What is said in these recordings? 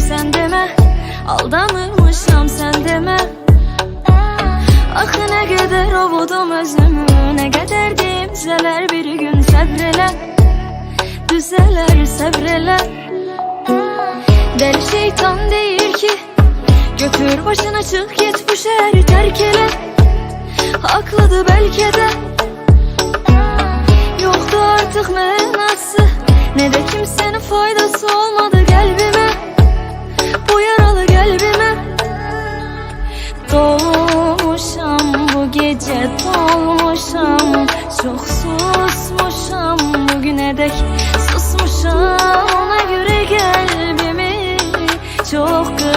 sen deme. Aldanırmışam sen deme. Axı nə qədər ovudum özümü Nə qədər deyimcələr bir gün Düzələr səbr elə Dəli şeytan deyir ki. Götür başına çık git bu şehri terk elə Haklıdır belki de. Yoktu artık mənası Ne de kimsenin faydası olmadı kalbime Bu yaralı kalbime Dolmuşam bu gece dolmuşam Çok susmuşam bugüne dek Susmuşam. Ona göre kalbimi Çok kırmışam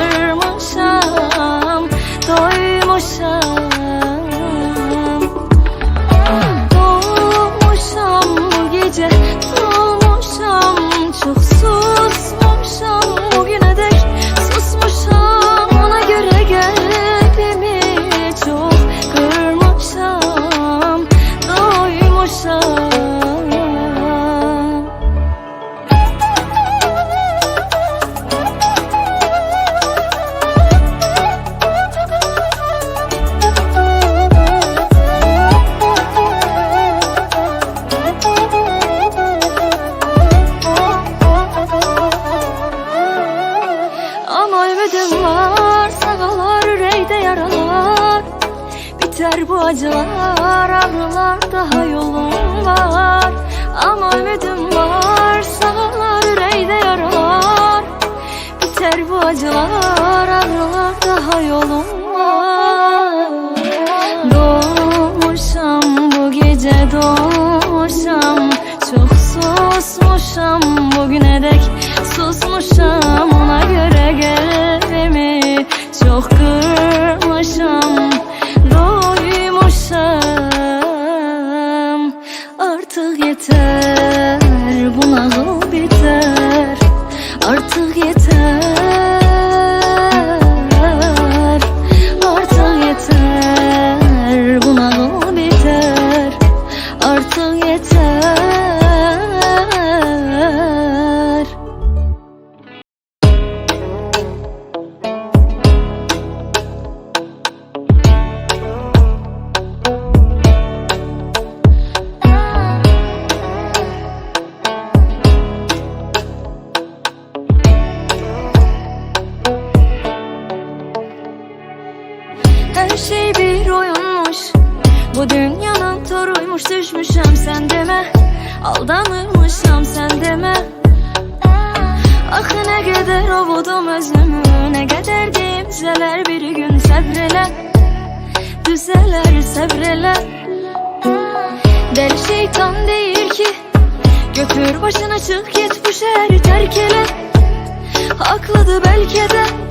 Biter bu acılar Ağrılar daha yolum var. Ama ümidim var Sağalar yüreğde yaralar. Biter bu acılar Ağrılar daha yolum var. Doğmuşam bu gece doğmuşam. Çok susmuşam bugüne dek Susmuşam. Ona göre gelbimi Çok kırmışam yeter bu nağıl biter. Artık yeter şey bir oyunmuş. Bu dünyanın toruymuş düşmüşem sen deme. Aldanırmışam sen deme. Axı nə qədər ovudum özümü Nə qədər deyimcələr bir gün Düzələr səbr elə Dəli şeytan deyir ki Götür başına çık git bu şehri terk elə Haklıdır belki de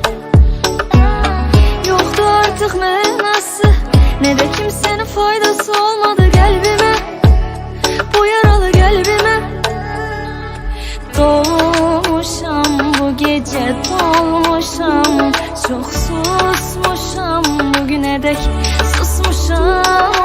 artık mənası Ne de kimsenin faydası olmadı. Kalbime Bu yaralı kalbime Dolmuşam bu gece dolmuşam Çok susmuşam bugüne dek Susmuşam